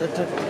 这这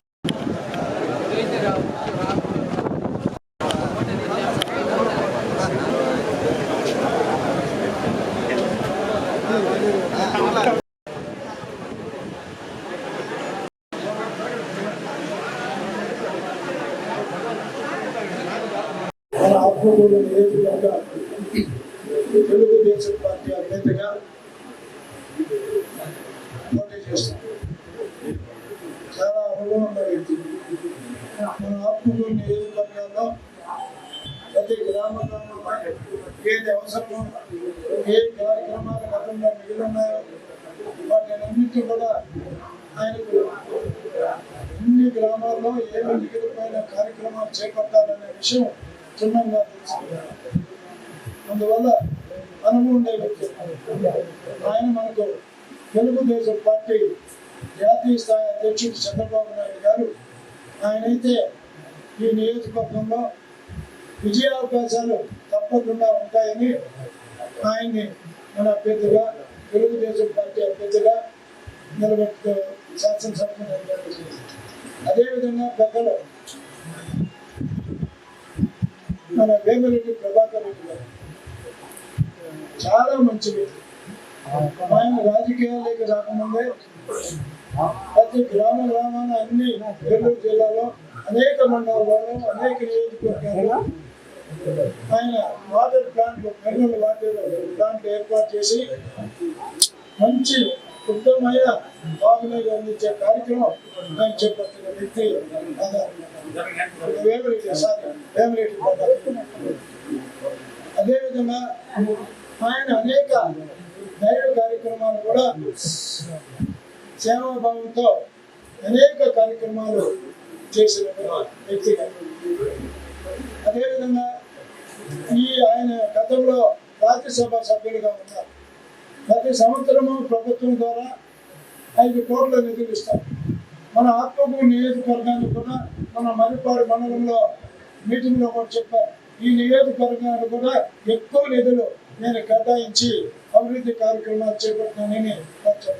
మన ఆత్మకూరు నియోజకవర్గ తెలుగుదేశం పార్టీ అభ్యర్థిగా పోటీ చేస్తాం చాలా అనుభవం ఉన్న వ్యక్తి మన ఆత్మకూరు నియోజకవర్గంలో ప్రతి గ్రామ గ్రామంలో ఏది అవసరమో ఏ కార్యక్రమాలు గతంలో మిగిలి ఉన్నాయో వాటిని అన్నింటి కూడా ఆయనకు అన్ని గ్రామాల్లో ఏమి మిగిలిపోయిన కార్యక్రమాలు చేపట్టాలనే విషయం క్షుణ్ణంగా తెలుసుకున్నారు అందువల్ల మనము ఉండే వ్యక్తి. ఆయన మనకు తెలుగుదేశం పార్టీ జాతీయ స్థాయి అధ్యక్షుడు చంద్రబాబు నాయుడు గారు ఆయనైతే ఈ నియోజకవర్గంలో విజయావకాశాలు తప్పకుండా ఉంటాయని ఆయన్ని మన అభ్యర్థిగా తెలుగుదేశం పార్టీ అభ్యర్థిగా నిలబెట్టుకో శాసనసభకు నిలబెట్టుకుంది అదేవిధంగా పెద్దలు మన వేమిరెడ్డి ప్రభాకర్ రెడ్డి గారు. చాలా మంచి వ్యక్తి ఆయన రాజకీయాల్లోకి రాకముందే ప్రతి గ్రామ గ్రామాన అన్ని నెల్లూరు జిల్లాలో అనేక మండలాల్లో అనేక నియోజకవర్గాల్లో ఆయన వాటర్ ప్లాంట్ పెన్నుల వాటర్ ప్లాంట్ ఏర్పాటు చేసి మంచి ఉత్తమమైన బాగునీరు అందించే కార్యక్రమం ఆయన చేపట్టిన వ్యక్తి వేమిరెడ్డి సారీ వేమిరెడ్డి అదేవిధంగా ఆయన అనేక ధైర్య కార్యక్రమాలు కూడా సేవాభావంతో అనేక కార్యక్రమాలు చేసిన వ్యక్తి. అదేవిధంగా ఈ ఆయన గతంలో రాజ్యసభ సభ్యుడిగా ఉన్నారు. ప్రతి సంవత్సరము ప్రభుత్వం ద్వారా ఐదు కోట్ల నిధులు ఇస్తారు మన ఆత్మకూరు నియోజకవర్గానికి కూడా మన మరిపాడు మండలంలో మీటింగ్లో కూడా చెప్పారు. ఈ నియోజకవర్గానికి కూడా ఎక్కువ నిధులు నేను కేటాయించి అభివృద్ధి కార్యక్రమాలు చేపట్టినానని నాకు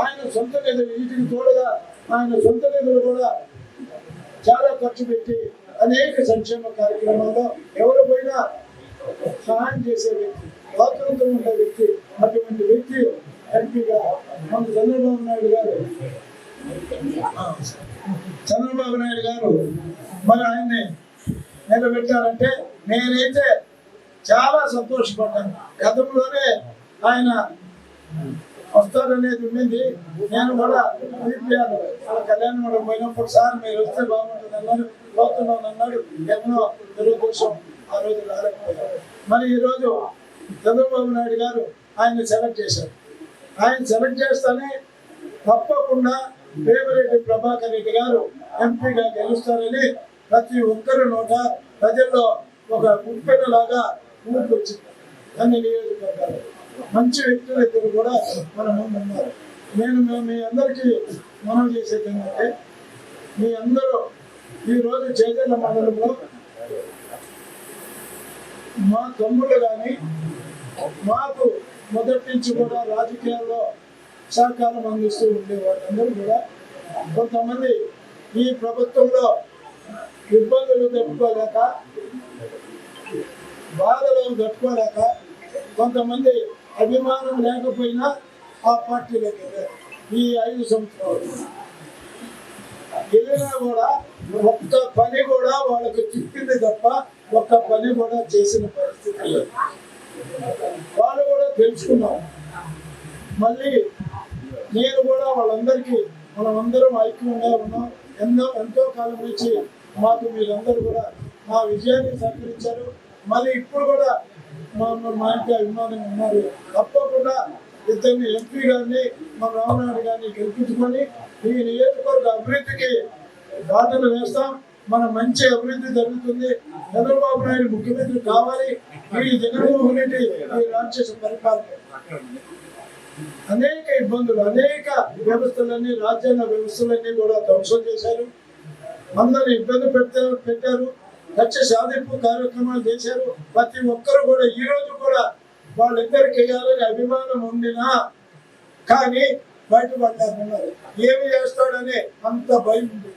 ఆయన సొంత నిధులు వీటికి తోడుగా ఆయన సొంత నిధులు కూడా చాలా ఖర్చు పెట్టి అనేక సంక్షేమ కార్యక్రమాల్లో ఎవరు పోయినా సహాయం చేసే వ్యక్తి. స్వాతంత్రం ఉండే వ్యక్తి అటువంటి వ్యక్తి ఎంపీగా మన చంద్రబాబు నాయుడు గారు. చంద్రబాబు నాయుడు గారు మరి ఆయన్ని నిలబెట్టారంటే నేనైతే చాలా సంతోషపడ్డాను. గతంలోనే ఆయన వస్తారనేది ఉండింది. నేను కూడా పిలిపాను వాళ్ళ కళ్యాణ మండపం పోయినప్పుడు సార్ మీరు వస్తే బాగుంటుంది అన్నారు. పోతున్నాను అన్నాడు ఎన్నో తెలుగుదేశం ఆ రోజు రాలేకపోయారు. మరి ఈరోజు చంద్రబాబు నాయుడు గారు ఆయన సెలెక్ట్ చేశారు. ఆయన సెలెక్ట్ చేస్తానే తప్పకుండా వేమిరెడ్డి ప్రభాకర్ రెడ్డి గారు ఎంపీగా గెలుస్తారని ప్రతి ఒక్కరి నోట ప్రజల్లో ఒక గుప్పెనలాగా ఊరికి వచ్చింది అన్ని నియోజకవర్గాలు. మంచి వ్యక్తులు ఇద్దరు కూడా మన ముందు ఉన్నారు. నేను మీ అందరికీ మనం చేసేది ఏంటంటే మీ అందరూ ఈరోజు చైతన్య మండలంలో మా తమ్ముళ్ళు కానీ మాకు మొదటి నుంచి కూడా రాజకీయాల్లో సహకారం అందిస్తూ ఉండే వాళ్ళందరూ కూడా. కొంతమంది ఈ ప్రభుత్వంలో ఇబ్బందులు తట్టుకోలేక బాధలు తట్టుకోలేక కొంతమంది అభిమానం లేకపోయినా ఆ పార్టీలోకి ఈ ఐదు సంవత్సరాలు. వెళ్ళినా కూడా ఒక్క పని కూడా వాళ్ళకు చిక్కింది తప్ప ఒక్క పని కూడా చేసిన పరిస్థితి లేదు. వాళ్ళు కూడా తెలుసుకున్నాం. మళ్ళీ నేను కూడా వాళ్ళందరికీ మనం అందరం ఐక్యంగా ఉన్నాం. ఎంతో ఎంతో కాలం నుంచి మాకు మీరందరూ కూడా మా విజయాన్ని సహకరించారు. మళ్ళీ ఇప్పుడు కూడా మా మా- మా ఇంటి ఉన్నారు. తప్పకుండా ఇద్దరిని ఎంపీ గారిని మా రామనాయుడు గారిని గెలిపించుకొని ఈ నియోజకవర్గ అభివృద్ధికి బాటలు వేస్తాం. మన మంచి అభివృద్ధి జరుగుతుంది. చంద్రబాబు నాయుడు ముఖ్యమంత్రి కావాలి. ఈ జగన్మోహన్ రెడ్డి ఈ రాక్షస పరిపాలన. అనేక ఇబ్బందులు అనేక వ్యవస్థలన్నీ రాజ్యాంగ వ్యవస్థలన్నీ కూడా ధ్వంసం చేశారు. అందరిని ఇబ్బంది పెట్టారు పెట్టారు. లక్ష్య సాధింపు కార్యక్రమాలు చేశారు. ప్రతి ఒక్కరు కూడా ఈ రోజు కూడా వాళ్ళిద్దరికి వేయాలని అభిమానం ఉండినా కానీ బయటపడ్డారు ఏమి చేస్తాడని అంత భయం ఉంది.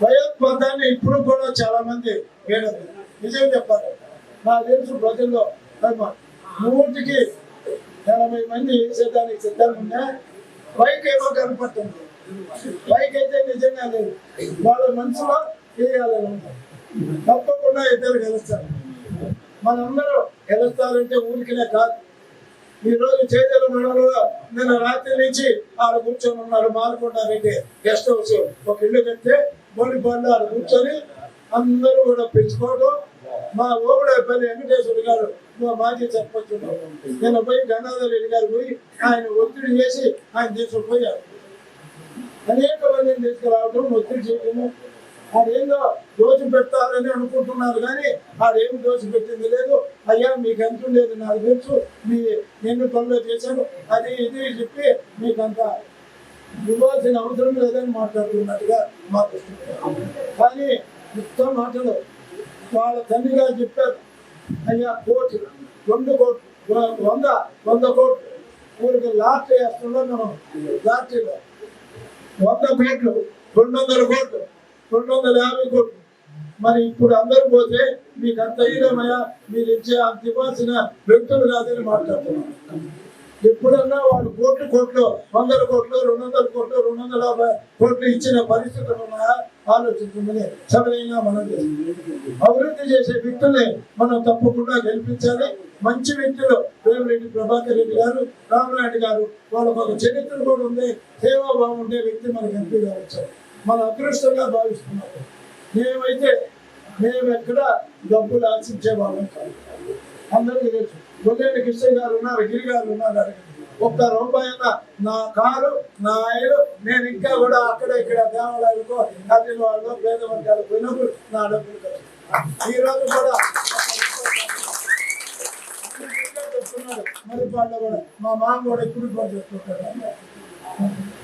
భయోత్పాదాన్ని ఇప్పుడు కూడా చాలా మంది వేడదు నిజం చెప్పాలి. నాకు తెలుసు ప్రజల్లో నూటికి ఎనభై మంది వేసేదానికి సిద్ధంగా ఉన్నా పైకి ఏమో కనపడుతుంది. బైక్ అయితే నిజంగా లేదు. వాళ్ళ మనసులో వేయాలని ఉంది తప్పకుండా ఇద్దరు గెలుస్తారు. మనందరూ గెలుస్తారంటే ఊరికినే కాదు. ఈ రోజు చేతుల మండలంలో నిన్న రాత్రి నుంచి ఆడ కూర్చొని ఉన్నారు మాలకొండ రెడ్డి గెస్ట్ హౌస్ ఒక ఇల్లు కడితే బోడి బండాలు కూర్చొని అందరూ కూడా పెంచుకోవడం మా ఓబడపల్లి వెంకటేశ్వర గారు మా మాజీ సర్పంచ్ నేను పోయి గంగాధర్ రెడ్డి గారు పోయి ఆయన ఒత్తిడి చేసి ఆయన తీసుకుపోయారు అనేక మందిని తీసుకురావడం ఒత్తిడి చేయడము ఆడేందో దోచి పెట్టాలని అనుకుంటున్నారు కానీ ఆడేమి దోచి పెట్టింది లేదు. అయ్యా మీకు ఎంత ఉండేది నాకు తెలుసు. మీ ఎన్ని పనులు చేశాను అది ఇది చెప్పి మీకు అంత ఇవ్వాల్సిన అవసరం లేదని మాట్లాడుతున్నట్టుగా మాకు కానీ మొత్తం మాటలు వాళ్ళ తండ్రి గారు చెప్పారు. అయ్యా కోటి రెండు కోట్లు వంద వంద కోట్లు. ఊరికి లాస్ట్ వేస్తున్నాం మనం లాస్ట్లో. వంద కోట్లు రెండు వందల కోట్లు రెండు వందల యాభై కోట్లు. మరి ఇప్పుడు అందరూ పోతే మీకు అంత ఇదమయ్యా మీరు ఇచ్చే అంత ఇవ్వాల్సిన వ్యక్తులు కాదని మాట్లాడుతున్నారు ఎప్పుడన్నా వాళ్ళు కోట్లు కోట్లు వందల కోట్లు రెండు వందల కోట్లు రెండు వందల యాభై కోట్లు ఇచ్చిన పరిస్థితులు ఉన్నాయా? ఆలోచించమని సవినయంగా మనం అభివృద్ధి చేసే వ్యక్తుల్ని మనం తప్పకుండా గెలిపించాలి. మంచి వ్యక్తులు వేమిరెడ్డి ప్రభాకర్ రెడ్డి గారు రామనాయుడు గారు వాళ్ళకు ఒక చరిత్ర కూడా ఉంది. సేవా బాగుండే వ్యక్తి మనకు ఎంపీగా వచ్చారు. మన అదృష్టంగా భావిస్తున్నారు. మేమైతే మేము ఎక్కడ డబ్బులు ఆశించే వాళ్ళం కాదు. అందరికీ తెలుసు. గొల్లేని కృష్ణ గారు ఉన్నారు గిరి గారు ఉన్నారు ఒక్క రూపాయి నా కారు నా ఇల్లు నేను ఇంకా కూడా అక్కడ ఇక్కడ దేవాలయాలకు అన్ని వాళ్ళు పేద వర్గాలకు పోయినప్పుడు నా డబ్బులు ఖర్చు. ఈ రోజు కూడా మరి వాళ్ళ కూడా మా మామ కూడా ఇప్పుడు కూడా చెప్తుంటాడు.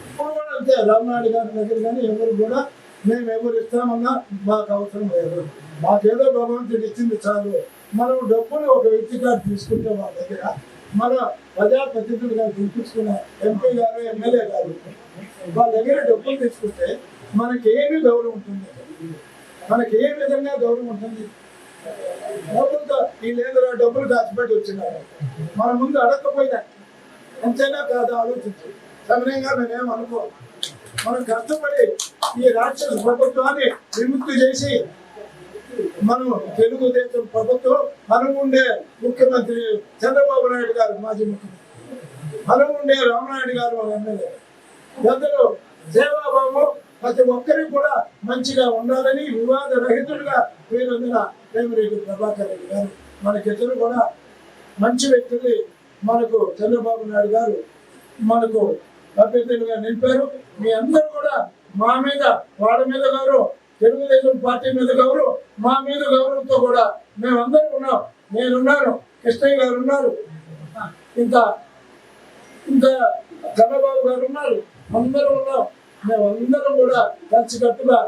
ఇప్పుడు కూడా అంతే రామనాయుడు గారి దగ్గర కానీ ఎవరు కూడా మేము ఎవరు ఇస్తామన్నా మాకు అవసరం లేదు. మాకేదో భగవంతుడు ఇచ్చింది చాలు. మనం డబ్బులు ఒక వ్యక్తి గారు తీసుకుంటే వాళ్ళ దగ్గర మన ప్రజాప్రతినిధులుగా పిలిపించుకున్న ఎంపీ గారు ఎమ్మెల్యే గారు వాళ్ళ దగ్గర డబ్బులు తీసుకుంటే మనకి ఏమి గౌరవం ఉంటుంది? మనకి ఏ విధంగా గౌరవం ఉంటుంది? డబ్బులతో ఈ లేదురా డబ్బులు దాచిపెట్టి వచ్చినారు. మన ముందు అడగకపోయినా ఎంతైనా కాదు ఆలోచించు. సమయంగా మేమేం అనుకో మనం కష్టపడి ఈ రాక్షస ప్రభుత్వాన్ని విముక్తి చేసి మనం తెలుగుదేశం ప్రభుత్వం మనం ఉండే ముఖ్యమంత్రి చంద్రబాబు నాయుడు గారు మాజీ ముఖ్యమంత్రి. మనం ఉండే రామనాయుడు గారు ఎమ్మెల్యే. పెద్దలు సేవాభావం ప్రతి ఒక్కరికి కూడా మంచిగా ఉండాలని వివాద రహితులుగా పేరొందిన వేమిరెడ్డి ప్రభాకర్ రెడ్డి గారు. మనకిద్దరు కూడా మంచి వ్యక్తులు. మనకు చంద్రబాబు నాయుడు గారు మనకు అభ్యర్థులుగా నిలిపారు. మీ అందరూ కూడా మా మీద వాళ్ళ మీద గారు తెలుగుదేశం పార్టీ మీద గౌరవం మా మీద గౌరవంతో కూడా మేమందరం ఉన్నాం. నేనున్నాను. కృష్ణయ్య గారు ఉన్నారు. ఇంకా ఇంకా కన్నబాబు గారు ఉన్నారు. అందరూ ఉన్నాం. మేమందరం కూడా కలిసికట్టుగా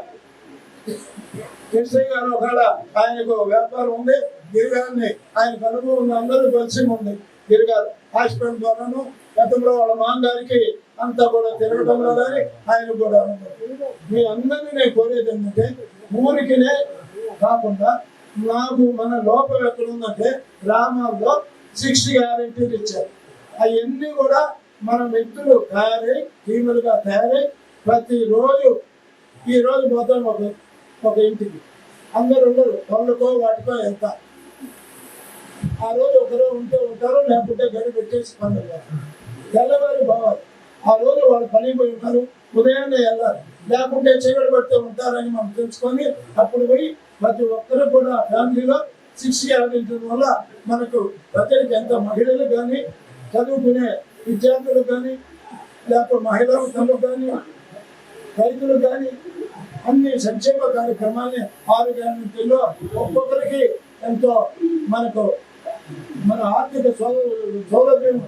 కృష్ణయ్య గారు ఒకవేళ ఆయనకు వ్యాపారం ఉంది గిరిగారిని ఆయన అనుభవం ఉంది అందరూ కలిసి ఉంది గిరిగారు హాస్పిటల్ ద్వారాను గతంలో వాళ్ళ మామగారికి అంతా కూడా తిరగటంలో కానీ ఆయన కూడా మీ అందరినీ నేను కోరేది ఏంటంటే ఊరికినే కాకుండా నాకు మన లోపం ఎక్కడ ఉందంటే గ్రామాల్లో సిక్స్టీ గ్యారెంటీలు ఇచ్చారు. అవన్నీ కూడా మన వ్యక్తులు తయారై టీములుగా తయారై ప్రతిరోజు ఈ రోజు ఒక ఒక ఇంటికి అందరు ఉండరు పనులకో వాటికో వెళ్తారు. ఆ రోజు ఒకరు ఉంటే ఉంటారు లేకుంటే గడి పెట్టేసి పనులు తెల్లవారి పోవాలి ఆ రోజు వాళ్ళు పనిపోయి ఉంటారు ఉదయాన్నే వెళ్ళాలి. లేకుంటే చీకటి పడితే ఉంటారని మనం తెలుసుకొని అప్పుడు పోయి ప్రతి ఒక్కరు కూడా ఫ్యామిలీలో శిక్ష అందించడం వల్ల మనకు ప్రజలకు ఎంత మహిళలు కానీ చదువుకునే విద్యార్థులు కానీ లేకపోతే మహిళలు తల్లు కానీ రైతులు కానీ అన్ని సంక్షేమ కార్యక్రమాన్ని ఆరు గ్యారంటీల్లో ఒక్కొక్కరికి ఎంతో మనకు మన ఆర్థిక సౌ- సౌలభ్యం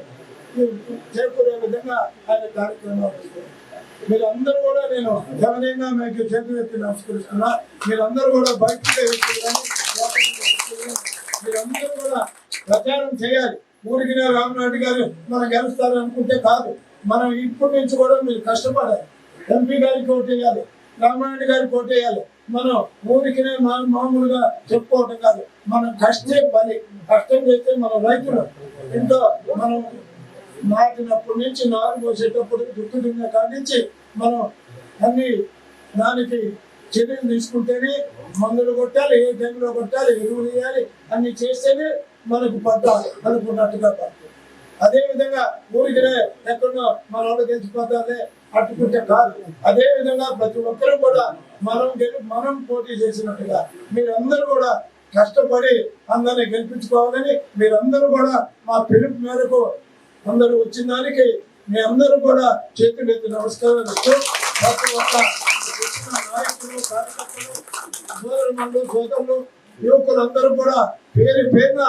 చేకూరే విధంగా ఆయన కార్యక్రమాలు మీరు మీరందరూ కూడా నేను గమనంగా మీకు చేతులెత్తి నమస్కరిస్తున్నా. మీరందరూ కూడా బయటకు మీరందరూ కూడా ప్రచారం చేయాలి. ఊరికినే రామనాయుడు గారు మనం గెలుస్తారు అనుకుంటే కాదు. మనం ఇప్పటి నుంచి కూడా మీరు కష్టపడాలి. ఎంపీ గారికి ఓటేయాలి రామనాయుడు గారికి ఓటేయాలి మనం ఊరికినే మా మామూలుగా చెప్పుకోవటం కాదు. మనం కష్టే పని. కష్టం చేస్తే మన రైతులు ఎంతో మనం నాటినప్పటి నుంచి నారు పోసేటప్పుడు దుక్కు దున్న మనం అన్ని దానికి చర్యలు తీసుకుంటేనే మందులు కొట్టాలి ఏ టైంలో కొట్టాలి ఎరువులు వేయాలి అన్ని చేస్తేనే మనకు పడ్డ అనుకున్నట్టుగా పడుతుంది. అదేవిధంగా ఊరికినే ఎక్కడో మన వాళ్ళు గెలిచిపోతారే అట్టుకుంటే కాదు. అదేవిధంగా ప్రతి ఒక్కరూ కూడా మనం గెలి మనం పోటీ చేసినట్టుగా మీరందరూ కూడా కష్టపడి అందరిని గెలిపించుకోవాలని మీరందరూ కూడా మా పిలుపు మేరకు అందరూ వచ్చిన దానికి మీ అందరూ కూడా చేతులు ఎత్తి నమస్కారాలు ప్రతి ఒక్క వచ్చిన నాయకులు కార్యకర్తలు సోదరులు యువకులందరూ కూడా పేరు పేరున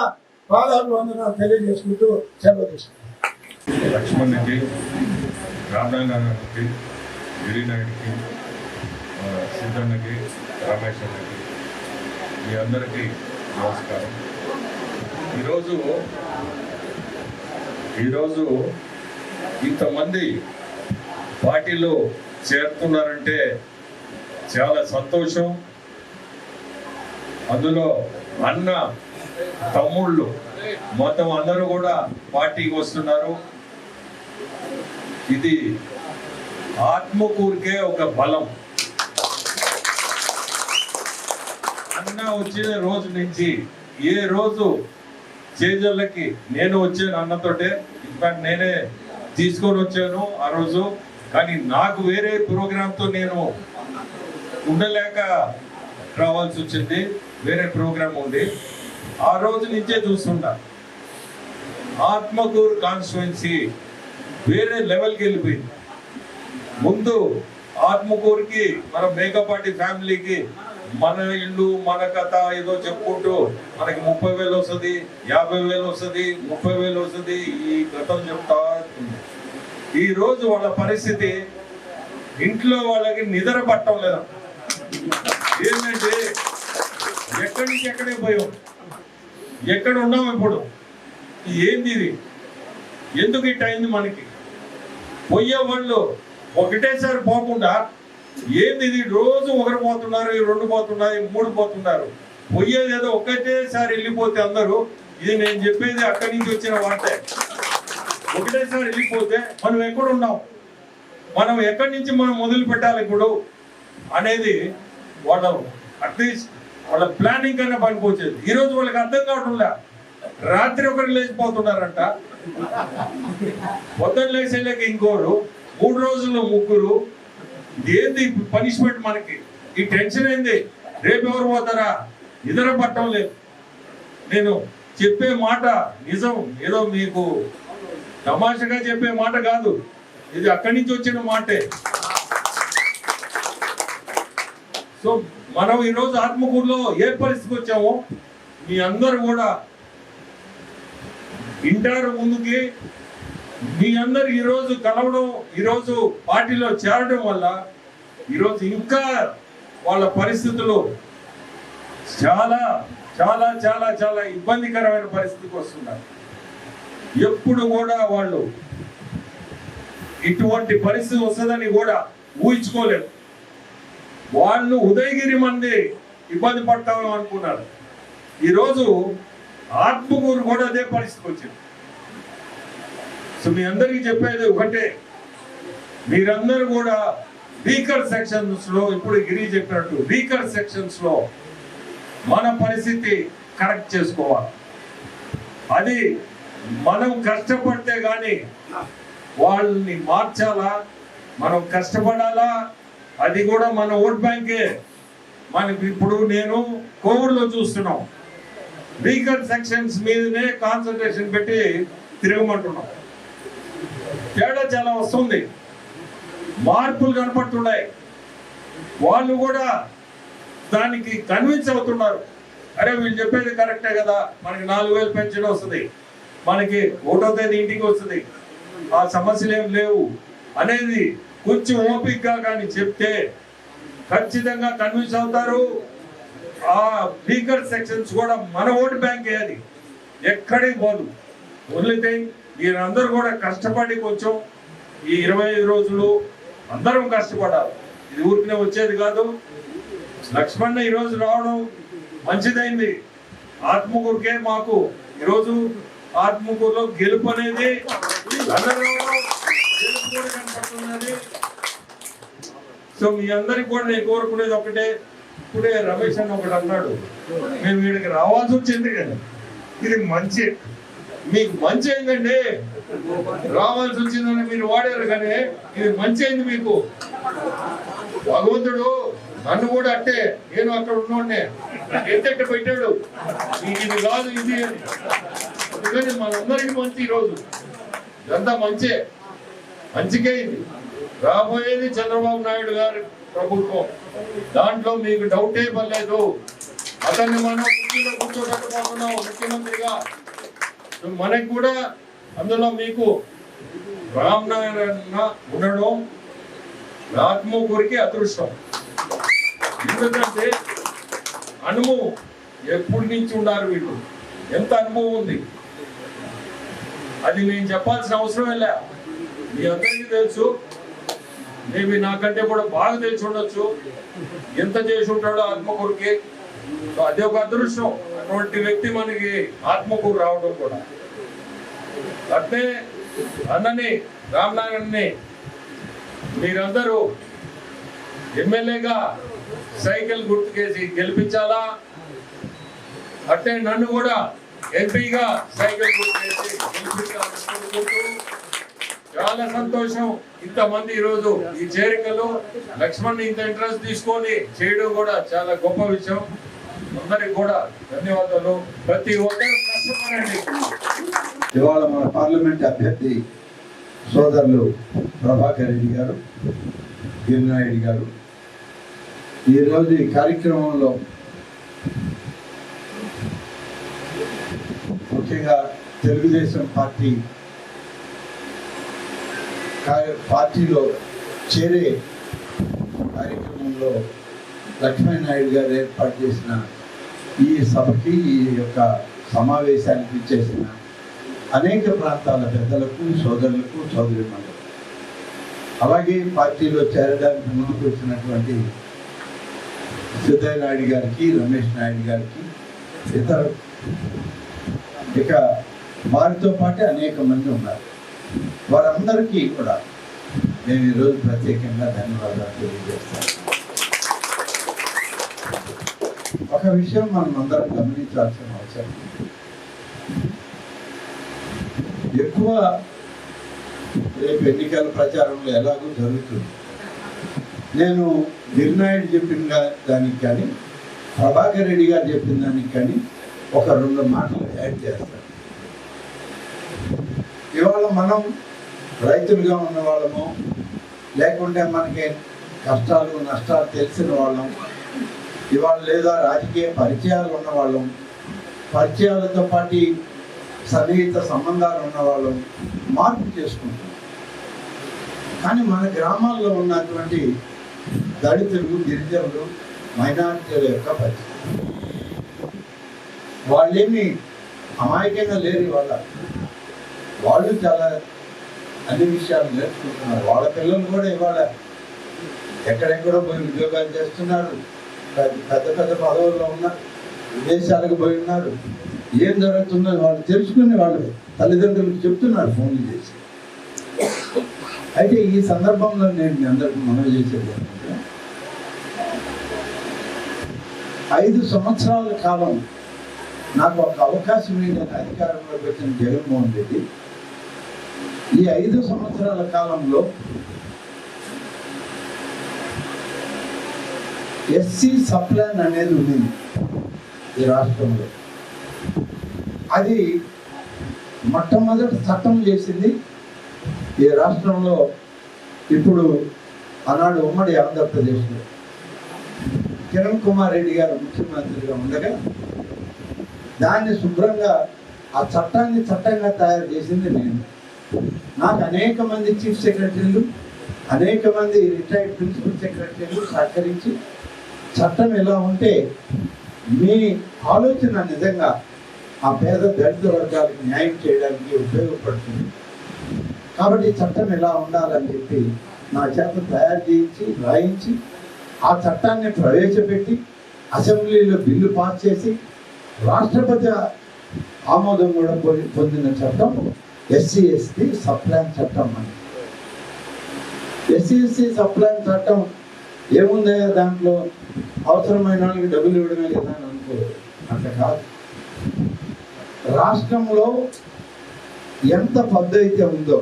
పాదాలు అందరూ తెలియజేసుకుంటూ సెలవు తీసుకుంటాం లక్ష్మణ్కి రామనారాయణకి గిరినాయుడికి సిద్ధన్నకి రమేష్ మీ అందరికీ నమస్కారం. ఈరోజు ఈరోజు ఇంతమంది పార్టీలో చేరుతున్నారంటే చాలా సంతోషం. అందులో అన్న తమ్ముళ్ళు మొత్తం అందరూ కూడా పార్టీకి వస్తున్నారు. ఇది ఆత్మకూరికే ఒక బలం. అన్న వచ్చిన రోజు నుంచి ఏ రోజు చేంజర్లకి నేను వచ్చాను అన్నతోటే ఇన్ఫాక్ట్ నేనే తీసుకొని వచ్చాను ఆ రోజు. కానీ నాకు వేరే ప్రోగ్రాంతో నేను ఉండలేక రావాల్సి వచ్చింది. వేరే ప్రోగ్రామ్ ఉంది. ఆ రోజు నుంచే చూస్తుండ ఆత్మకూరు కాన్స్టిట్యున్సీ వేరే లెవెల్కి వెళ్ళిపోయింది. ముందు ఆత్మకూరుకి మన మేకపాటి ఫ్యామిలీకి మన ఇల్లు మన కథ ఏదో చెప్పుకుంటూ మనకి ముప్పై వేలు వస్తుంది యాభై వేలు వస్తుంది ముప్పై వేలు వస్తుంది ఈ కథలు చెప్తా ఈ రోజు వాళ్ళ పరిస్థితి ఇంట్లో వాళ్ళకి నిద్ర పట్టడం లేదు. ఏంటంటే ఎక్కడి నుంచి ఎక్కడే పోయాం? ఎక్కడ ఉన్నాం ఇప్పుడు? ఏంది ఇది? ఎందుకు ఇట్ అయింది మనకి? పోయే వాళ్ళు ఒకటేసారి పోకుండా ఏంది ఇది రోజు ఒకరు పోతున్నారు ఈ రెండు పోతున్నారు ఈ మూడు పోతున్నారు. పోయేది ఏదో ఒకటేసారి వెళ్ళిపోతే అందరూ ఇది నేను చెప్పేది అక్కడి నుంచి వచ్చిన వార్తే. ఒకటేసారి వెళ్ళిపోతే మనం ఎక్కడ ఉన్నాం? మనం ఎక్కడి నుంచి మనం మొదలు పెట్టాలి ఇప్పుడు? అనేది వాళ్ళ అట్లీస్ట్ వాళ్ళ ప్లానింగ్ కన్నా పనికొచ్చేది. ఈ రోజు వాళ్ళకి అర్థం కావట్లే. రాత్రి ఒకరు లేచిపోతున్నారంట. పొద్దున్న లేచేలేక ఇంకోరు మూడు రోజుల్లో ముగ్గురు ఏంది పనిష్మెంట్ మనకి? ఈ టెన్షన్ ఏంది? రేపు ఎవరు పోతారా? నిద్ర పట్టం లేదు. నేను చెప్పే మాట నిజం. ఏదో మీకు తమాషగా చెప్పే మాట కాదు. ఇది అక్కడి నుంచి వచ్చిన మాటే. సో మనం ఈరోజు ఆత్మకూరులో ఏ పరిస్థితికి వచ్చామో మీ అందరు కూడా ఇంటర్ ముందుకి. మీ అందరు ఈరోజు కలవడం ఈరోజు పార్టీలో చేరడం వల్ల ఈరోజు ఇంకా వాళ్ళ పరిస్థితులు చాలా చాలా చాలా చాలా ఇబ్బందికరమైన పరిస్థితికి వస్తున్నారు. ఎప్పుడు కూడా వాళ్ళు ఇటువంటి పరిస్థితి వస్తుందని కూడా ఊహించుకోలేదు వాళ్ళు ఉదయగిరి మంది ఇబ్బంది పడతామని అనుకున్నారు. ఈరోజు ఆత్మకూరు కూడా అదే పరిస్థితి వచ్చింది. సో మీ అందరికీ చెప్పేది ఒకటే. మీరందరూ కూడా వీకర్ సెక్షన్స్లో ఇప్పుడు గిరి చెప్పినట్టు వీకర్ సెక్షన్స్లో మన పరిస్థితి కరెక్ట్ చేసుకోవాలి. అది మనం కష్టపడితే గాని వాళ్ళని మార్చాలా? మనం కష్టపడాలా? అది కూడా మన ఓట్ బ్యాంకే. మనకి ఇప్పుడు నేను కోవిడ్లో చూస్తున్నాం. వీకర్ సెక్షన్స్ మీదనే కాన్సన్ట్రేషన్ పెట్టి తిరగమంటున్నాం. తేడా చాలా వస్తుంది. మార్పులు కనపడుతున్నాయి. వాళ్ళు కూడా దానికి కన్విన్స్ అవుతున్నారు. అరే వీళ్ళు చెప్పేది కరెక్టే కదా. మనకి నాలుగు వేలు పెన్షన్ వస్తుంది. మనకి ఒకటో తేదీ ఇంటికి వస్తుంది. ఆ సమస్యలు ఏం లేవు అనేది కొంచెం ఓపికగా కానీ చెప్తే ఖచ్చితంగా కన్విన్స్ అవుతారు. ఆ వీకర్ సెక్షన్స్ కూడా మన ఓటు బ్యాంక్ అది. ఎక్కడికి పోదు. వదిలితే మీరందరూ కూడా కష్టపడి కొంచెం ఈ ఇరవై ఐదు రోజులు అందరం కష్టపడాలి. ఇది ఊరికనే వచ్చేది కాదు. లక్ష్మణ్ ఈరోజు రావడం మంచిదైంది. ఆత్మకూరుకే మాకు ఈరోజు ఆత్మకూరులో గెలుపు అనేది సో మీ అందరికి కూడా నేను కోరుకునేది ఒకటే. ఇప్పుడే రమేష్ అని ఒకటి అన్నాడు మేము వీడికి రావాల్సి వచ్చింది కదా. ఇది మంచి మీకు మంచి అయిందండి. రావాల్సి వచ్చిందని మీరు వాడారు కానీ ఇది మంచి అయింది మీకు. భగవంతుడు నన్ను కూడా అట్టే నేను అక్కడ ఉన్నోడే ఎత్తెట్ట పెట్టాడు? ఇది కాదు ఇది అని. మనందరికి మంచి ఈరోజు. ఇదంతా మంచే. మంచికే ఇది. రాబోయేది చంద్రబాబు నాయుడు గారి ప్రభుత్వం. దాంట్లో మీకు డౌటే పర్లేదు అతన్ని మనం కుర్చీలో కూర్చోబెట్టబోతున్నాం ముఖ్యమంత్రిగా. మనకి కూడా అందులో మీకు రామ్ నారాయణ ఉండడం ఆత్మకూరికి అదృష్టం. ఎందుకంటే అనుభవం ఎప్పటి నుంచి ఉన్నారు వీళ్ళు? ఎంత అనుభవం ఉంది? అది నేను చెప్పాల్సిన అవసరం లే. మీ అందరికీ తెలుసు. మేబీ నాకంటే కూడా బాగా తెలిసి ఉండొచ్చు. ఎంత చేసి ఉంటాడో ఆత్మకూరుకి సో అది ఒక అదృష్టం. అటువంటి వ్యక్తి మనకి ఆత్మకు రావడం కూడా. అట్నే అన్నని రామనారాయణని మీరందరూ ఎమ్మెల్యేగా సైకిల్ గుర్తుకేసి గెలిపించాలా? అట్టే నన్ను కూడా ఎంపీగా సైకిల్ గుర్తుకేసి గెలిపించాలనుకుంటూ చాలా సంతోషం ఇంతమంది ఈరోజు ఈ చేరికలో లక్ష్మణ్ ఇంత ఇంట్రెస్ట్ తీసుకొని చేయడం కూడా చాలా గొప్ప విషయం. అందరికి కూడా ధన్యవాదాలు. ప్రతి ఒక్కరు కష్టపడండి. ఇవాళ మన పార్లమెంట్ అభ్యర్థి సోదరులు ప్రభాకర్ రెడ్డి గారు గిరినాయుడు గారు. ఈరోజు ఈ కార్యక్రమంలో ముఖ్యంగా తెలుగుదేశం పార్టీ పార్టీలో చేరే కార్యక్రమంలో లక్ష్మీనాయుడు గారు ఏర్పాటు చేసిన ఈ సభకి ఈ యొక్క సమావేశానికి ఇచ్చేసిన అనేక ప్రాంతాల పెద్దలకు సోదరులకు సోదరి అలాగే పార్టీలో చేరడానికి ముందుకు వచ్చినటువంటి సిద్ధయ్య నాయుడు గారికి రమేష్ నాయుడు గారికి ఇతర ఇక వారితో పాటే అనేక మంది ఉన్నారు. వారందరికీ కూడా నేను ఈరోజు ప్రత్యేకంగా ధన్యవాదాలు తెలియజేస్తాను. ఒక విషయం మనం అందరం గమనించాల్సిన అవసరం. ఎక్కువ రేపు ఎన్నికల ప్రచారంలో ఎలాగో జరుగుతుంది. నేను గిరినాయుడు చెప్పిన దానికి కానీ ప్రభాకర్ రెడ్డి గారు చెప్పిన దానికి కానీ ఒక రెండు మాటలు యాడ్ చేస్తాను. ఇవాళ మనం రైతులుగా ఉన్న వాళ్ళము లేకుంటే మనకి కష్టాలు నష్టాలు తెలిసిన వాళ్ళం ఇవాళ లేదా రాజకీయ పరిచయాలు ఉన్నవాళ్ళం పరిచయాలతో పాటు సన్నిహిత సంబంధాలు ఉన్నవాళ్ళం మార్పు చేసుకుంటాం. కానీ మన గ్రామాల్లో ఉన్నటువంటి దళితులు గిరిజనులు మైనారిటీల యొక్క పరిస్థితి. వాళ్ళేమి అమాయకంగా లేరు వాళ్ళ వాళ్ళు చాలా అన్ని విషయాలు నేర్చుకుంటున్నారు. వాళ్ళ పిల్లలు కూడా ఇవాళ ఎక్కడెక్కడో పోయి ఉద్యోగాలు చేస్తున్నారు. పెద్ద పెద్ద పదవుల్లో ఉన్న విదేశాలకు పోయి ఉన్నారు. ఏం జరుగుతుందో వాళ్ళు తెలుసుకుని వాళ్ళు తల్లిదండ్రులకు చెప్తున్నారు ఫోన్లు చేసి. అయితే ఈ సందర్భంలో నేను మీ అందరికీ మనవి చేసేది ఐదు సంవత్సరాల కాలం నాకు ఒక అవకాశం ఏంటంటే అధికారంలోకి వచ్చిన జగన్మోహన్ రెడ్డి ఈ ఐదు సంవత్సరాల కాలంలో ఎస్సీ సప్లాన్ అనేది ఉంది ఈ రాష్ట్రంలో. అది మొట్టమొదటి చట్టం చేసింది ఈ రాష్ట్రంలో ఇప్పుడు ఆనాడు ఉమ్మడి ఆంధ్రప్రదేశ్లో. కిరణ్ కుమార్ రెడ్డి గారు ముఖ్యమంత్రిగా ఉండగా దాన్ని శుభ్రంగా ఆ చట్టాన్ని చట్టంగా తయారు చేసింది నేను. నాకు అనేక మంది చీఫ్ సెక్రటరీలు అనేక మంది రిటైర్డ్ ప్రిన్సిపల్ సెక్రటరీలు సహకరించి చట్టం ఎలా ఉంటే మీ ఆలోచన నిజంగా ఆ పేద దళిత వర్గాలకు న్యాయం చేయడానికి ఉపయోగపడుతుంది. కాబట్టి చట్టం ఎలా ఉండాలని చెప్పి నా చేత తయారు చేయించి రాయించి ఆ చట్టాన్ని ప్రవేశపెట్టి అసెంబ్లీలో బిల్లు పాస్ చేసి రాష్ట్రపతి ఆమోదం కూడా పొంది- పొందిన చట్టం ఎస్సీ ఎస్టీ సప్లాన్ చట్టం అని. ఎస్సీ ఎస్సీ సప్లాన్ చట్టం ఏముందా దాంట్లో? అవసరమైన వాళ్ళకి డబ్బులు ఇవ్వడమే కదా అని అనుకో అంత కాదు. రాష్ట్రంలో ఎంత పద్దు అయితే ఉందో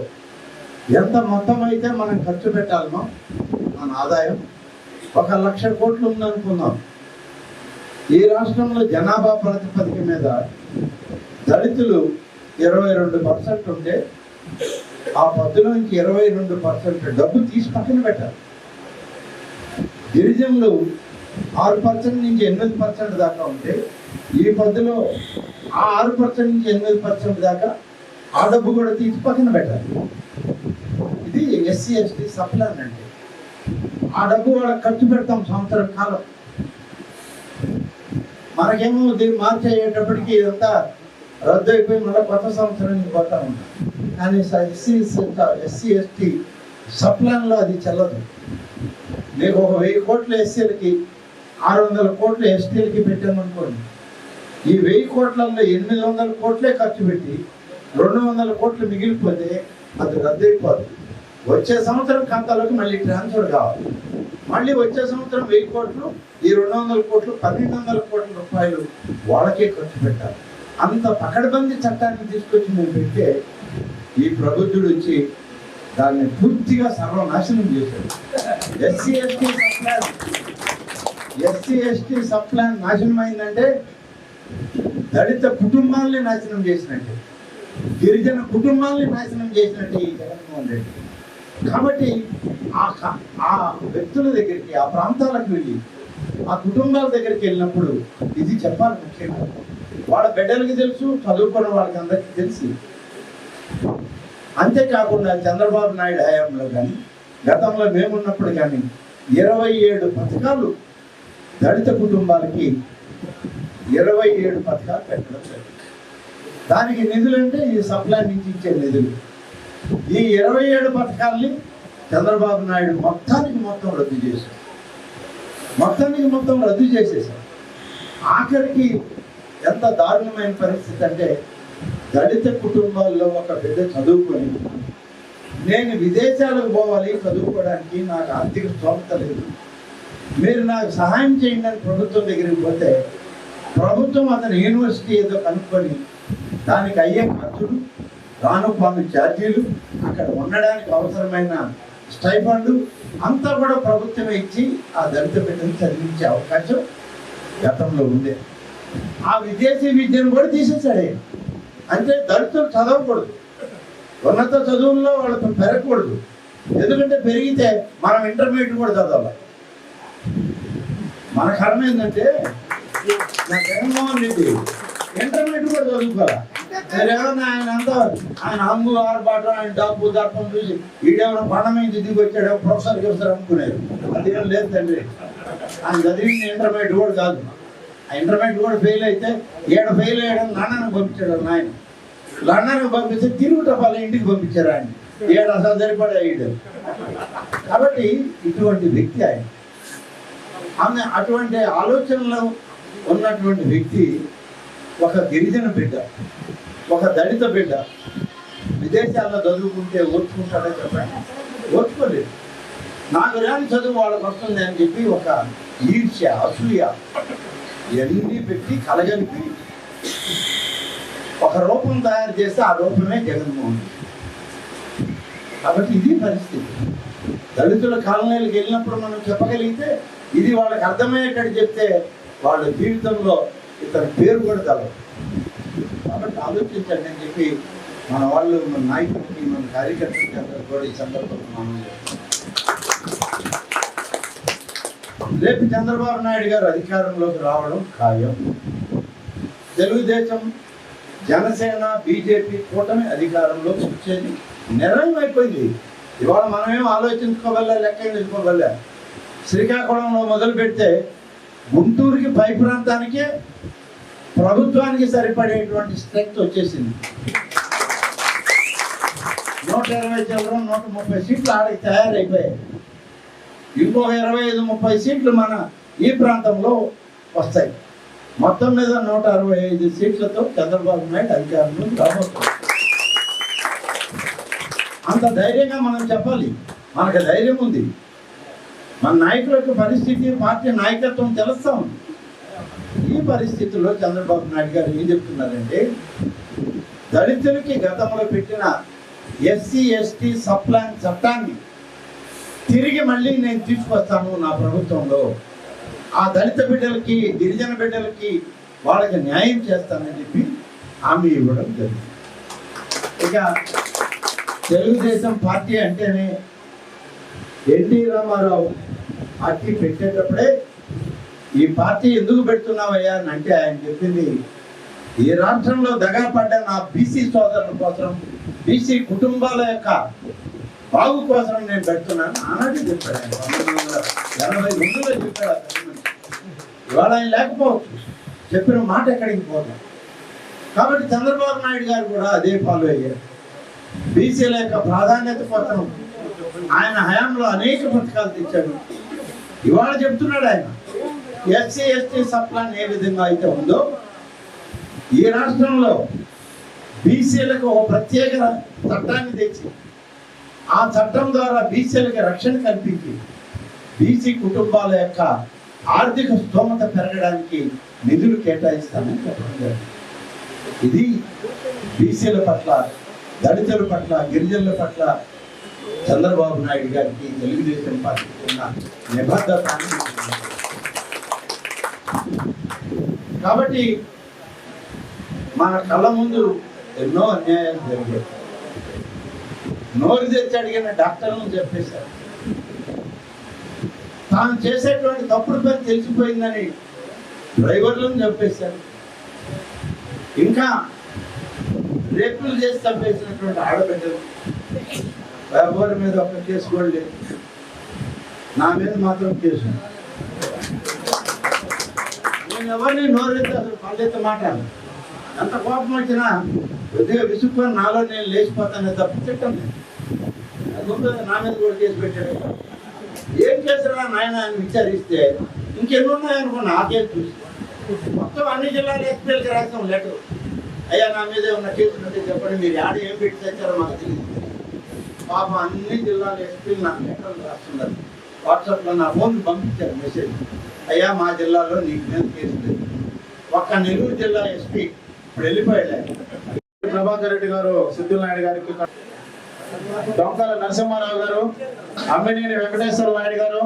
ఎంత మొత్తం అయితే మనం ఖర్చు పెట్టాలనో మన ఆదాయం ఒక లక్ష కోట్లు ఉందనుకుందాం. ఈ రాష్ట్రంలో జనాభా ప్రాతిపదిక మీద దళితులు ఇరవై రెండు పర్సెంట్ ఉంటే ఆ పద్దులోంచి ఇరవై రెండు పర్సెంట్ డబ్బు తీసి పక్కన పెట్టాలి. గిరిజనులు ఆరు పర్సెంట్ నుంచి ఎనిమిది పర్సెంట్ దాకా ఉంటే ఈ మధ్యలో ఆ ఆరు పర్సెంట్ నుంచి ఎనిమిది పర్సెంట్ దాకా ఆ డబ్బు కూడా తీసి పక్కన పెట్టాలి. ఇది ఎస్సీ ఎస్టీ సప్లాన్ అండి. ఆ డబ్బు వాళ్ళకి ఖర్చు పెడతాం సంవత్సరం కాలం. మనకేమో దీన్ని మార్చేటప్పటికి ఇదంతా రద్దు అయిపోయి మళ్ళీ కొత్త సంవత్సరానికి పోతా ఉంటాం. కానీ ఎస్సీ ఎస్సీ ఎస్టీ సప్లాన్లో అది చెల్లదు. మీకు ఒక వెయ్యి కోట్ల ఎస్సీలకి ఆరు వందల కోట్లు ఎస్టీలకి పెట్టామనుకోండి ఈ వెయ్యి కోట్లలో ఎనిమిది వందల కోట్లే ఖర్చు పెట్టి రెండు వందల కోట్లు మిగిలిపోతే అది రద్దయిపోదు వచ్చే సంవత్సరం ఖాతాలోకి మళ్ళీ ట్రాన్స్ఫర్ కావాలి. మళ్ళీ వచ్చే సంవత్సరం వెయ్యి కోట్లు ఈ రెండు వందల కోట్లు పన్నెండు వందల కోట్ల రూపాయలు వాళ్ళకే ఖర్చు పెట్టాలి. అంత పకడ్బందీ చట్టాన్ని తీసుకొచ్చి మేము పెడితే ఈ ప్రభుత్వుడు వచ్చి దాన్ని పూర్తిగా సర్వనాశనం చేశాడు. SC ST subplan. SC ST subplan నాశనం అయిందంటే దళిత కుటుంబాల్ని నాశనం చేసినట్టు గిరిజన కుటుంబాల్ని నాశనం చేసినట్టు ఈ జగన్మోహన్ రెడ్డి. కాబట్టి ఆ ఆ వ్యక్తుల దగ్గరికి ఆ ప్రాంతాలకు వెళ్ళి ఆ కుటుంబాల దగ్గరికి వెళ్ళినప్పుడు ఇది చెప్పాలి ముఖ్యంగా. వాళ్ళ బిడ్డలకి తెలుసు చదువుకున్న వాళ్ళకి అందరికీ తెలిసి. అంతేకాకుండా చంద్రబాబు నాయుడు హయాంలో కానీ గతంలో మేమున్నప్పుడు కానీ ఇరవై ఏడు పథకాలు దళిత కుటుంబాలకి ఇరవై ఏడు పథకాలు పెట్టడం జరిగింది. దానికి నిధులు అంటే ఈ సప్లై నుంచి ఇచ్చే నిధులు. ఈ ఇరవై ఏడు పథకాల్ని చంద్రబాబు నాయుడు మొత్తానికి మొత్తం రద్దు చేశారు. మొత్తానికి మొత్తం రద్దు చేసేసారు ఆఖరికి ఎంత దారుణమైన పరిస్థితి అంటే దళిత కుటుంబాల్లో ఒక బిడ్డ చదువుకొని నేను విదేశాలకు పోవాలి చదువుకోవడానికి నాకు ఆర్థిక స్తోమత లేదు. మీరు నాకు సహాయం చేయండి అని ప్రభుత్వం దగ్గరికి పోతే ప్రభుత్వం అతని యూనివర్సిటీ ఏదో కనుక్కొని దానికి అయ్యే ఖర్చులు రాను పాను ఛార్జీలు అక్కడ ఉండడానికి అవసరమైన స్టైఫండ్ అంతా కూడా ప్రభుత్వమే ఇచ్చి ఆ దళిత బిడ్డను చదివించే అవకాశం గతంలో ఉంది ఆ విదేశీ విద్యను కూడా తీసేశాడు. అంటే దళితులు చదవకూడదు. ఉన్నత చదువుల్లో వాళ్ళతో పెరగకూడదు. ఎందుకంటే పెరిగితే మనం ఇంటర్మీడియట్ కూడా చదవాలి. మన కర్మ ఏంటంటే నా జగన్మోహన్ రెడ్డి ఇంటర్మీడియట్ కూడా చదువుకోవాలి. మీరేమన్నా ఆయన అంతా ఆయన అమ్ము ఆర్పాటం ఆయన డబ్బు దర్పం చూసి వీడేమైనా పండ మీద దిగి వచ్చాడు ప్రొఫెసర్ గిఫ్సర్ అనుకునేది అదేం లేదు తండ్రి. ఆయన చదివింది ఇంటర్మీడియట్ కూడా కాదు. ఇంటర్మీడియట్ కూడా ఫెయిల్ అయితే ఏడు ఫెయిల్ అయ్యాడని లండన్కి పంపించాడు ఆయన లండన్కి పంపిస్తే తిరుగుట వాళ్ళ ఇంటికి పంపించారు ఆయన. ఏడు అసలు అయ్యాడు కాబట్టి ఇటువంటి వ్యక్తి ఆయన. ఆమె అటువంటి ఆలోచనలో ఉన్నటువంటి వ్యక్తి ఒక గిరిజన బిడ్డ ఒక దళిత బిడ్డ. విదేశాల్లో చదువుకుంటే ఓర్చుకుంటాడని చెప్పండి? ఓర్చుకోలేదు. నాకు రాని చదువు వాళ్ళకి వస్తుంది అని చెప్పి ఒక ఈర్ష్య అసూయ ఇవన్నీ పెట్టి కలగలిపి ఒక రూపం తయారు చేస్తే ఆ రూపమే జగన్మోహన్. కాబట్టి ఇది పరిస్థితి. దళితుల కాలనీలకు వెళ్ళినప్పుడు మనం చెప్పగలిగితే ఇది వాళ్ళకి అర్థమయ్యేటట్టు చెప్తే వాళ్ళ జీవితంలో ఇతని పేరు కూడా తగ్గదు కాబట్టి ఆలోచించండి అని చెప్పి మన వాళ్ళు మన నాయకులకి మన కార్యకర్తలకి అందరూ కూడా ఈ సందర్భంగా మనం రేపు చంద్రబాబు నాయుడు గారు అధికారంలోకి రావడం ఖాయం. తెలుగుదేశం జనసేన బీజేపీ కూటమి అధికారంలోకి వచ్చేది నిర్ణయం అయిపోయింది ఇవాళ మనమేం ఆలోచించుకోవాలా లెక్క తెలుసుకోగల శ్రీకాకుళంలో మొదలు పెడితే గుంటూరుకి పై ప్రాంతానికే ప్రభుత్వానికి సరిపడేటువంటి స్ట్రెంగ్త్ వచ్చేసింది. నూట ఇరవై చిల్లరం నూట ముప్పై సీట్లు ఆడికి తయారైపోయాయి. ఇంకొక ఇరవై ఐదు ముప్పై సీట్లు మన ఈ ప్రాంతంలో వస్తాయి. మొత్తం మీద నూట అరవై ఐదు సీట్లతో చంద్రబాబు నాయుడు అధికారంలో రాబోతుంది అంత ధైర్యంగా మనం చెప్పాలి. మనకు ధైర్యం ఉంది. మన నాయకులకు పరిస్థితి పార్టీ నాయకత్వం తెలుస్తా ఉంది. ఈ పరిస్థితుల్లో చంద్రబాబు నాయుడు గారు ఏం చెప్తున్నారంటే దళితులకి గతంలో పెట్టిన ఎస్సీ ఎస్టీ సప్లాన్ చట్టాన్ని తిరిగి మళ్ళీ నేను తీసుకొస్తాను నా ప్రభుత్వంలో. ఆ దళిత బిడ్డలకి గిరిజన బిడ్డలకి వాళ్ళకి న్యాయం చేస్తానని చెప్పి హామీ ఇవ్వడం జరిగింది. ఇక తెలుగుదేశం పార్టీ అంటేనే ఎన్టీ రామారావు పార్టీ పెట్టేటప్పుడే ఈ పార్టీ ఎందుకు పెడుతున్నావయ్యా అని అంటే ఆయన చెప్పింది ఈ రాష్ట్రంలో దగా పడ్డ నా బీసీ సోదరుల కోసం బీసీ కుటుంబాల యొక్క బాబు కోసం నేను పెడుతున్నాను. ఆనాటి చెప్పాడు ఆయన. పంతొమ్మిది వందల ఎనభై ముందులో చెప్పాడు ఆ ఇవాళ ఆయన లేకపోవచ్చు. చెప్పిన మాట ఎక్కడికి పోతాం కాబట్టి చంద్రబాబు నాయుడు గారు కూడా అదే ఫాలో అయ్యారు. బీసీల యొక్క ప్రాధాన్యత కోసం ఆయన హయాంలో అనేక పథకాలు తెచ్చాడు. ఇవాళ చెప్తున్నాడు ఆయన ఎస్సీ ఎస్టీ సప్లాన్ ఏ విధంగా అయితే ఉందో ఈ రాష్ట్రంలో బీసీలకు ఒక ప్రత్యేక చట్టాన్ని తెచ్చి ఆ చట్టం ద్వారా బీసీలకి రక్షణ కల్పించి బీసీ కుటుంబాల యొక్క ఆర్థిక స్తోమత పెరగడానికి నిధులు కేటాయిస్తామని చెప్పడం ఇది బీసీల పట్ల దళితుల పట్ల గిరిజనుల పట్ల చంద్రబాబు నాయుడు గారికి తెలుగుదేశం పార్టీకి ఉన్న నిబద్ధత కాబట్టి మన కళ్ళ ముందు ఎన్నో అన్యాయాలు జరిగాయి. నోరు తెచ్చి అడిగిన డాక్టర్లను చెప్పేశారు. తాను చేసేటువంటి తప్పుడు పని తెలిసిపోయిందని డ్రైవర్లను చెప్పేశారు. ఇంకా రేపులు చేసి చంపేసినటువంటి ఆడబిడ్డలు ఎవరి మీద ఒక కేసు కూడా లేదు. నా మీద మాత్రం కేసు నేను ఎవరిని నోరెత్తి అసలు పల్లెత్త మాట్లాడు ఎంత కోపం వచ్చినా కొద్దిగా విసుక్కొని నాలో నేను లేచిపోతానే తప్ప. తిట్టం. అది ఉంటుంది, నా మీద కూడా చేసి పెట్టాడు. ఏం చేసినా నాయన ఆయన విచారిస్తే ఇంకెన్ని ఉన్నాయనుకున్నా ఆ కేసు చూసి. మొత్తం అన్ని జిల్లాల ఎస్పీఎల్కి రాస్తాం లెటర్. అయ్యా నా మీద ఉన్న కేసులు ఉంటే చెప్పండి. మీరు ఆడ ఏం పెట్టి తెచ్చారో మాకు తెలియదు పాపం అన్ని జిల్లాల ఎస్పీలు నాకు లెటర్లు రాస్తున్నారు. వాట్సాప్లో నా ఫోన్ పంపించారు మెసేజ్. అయ్యా మా జిల్లాలో నీకు మీద కేసు లేదు. ఒక్క నెల్లూరు జిల్లా ఎస్పీ వెళ్ళిపోయాడు. ప్రభాకర్ రెడ్డి గారు సిద్ధులనాయుడు గారికి దొంగల నరసింహారావు గారు అమ్మినేని వెంకటేశ్వర నాయుడు గారు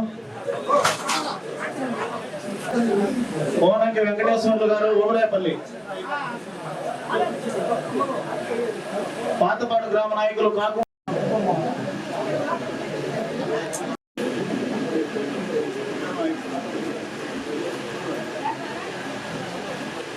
కోనంకి వెంకటేశ్వర్లు గారు ఊరేపల్లి. పాతపాడు గ్రామ నాయకులు కాకు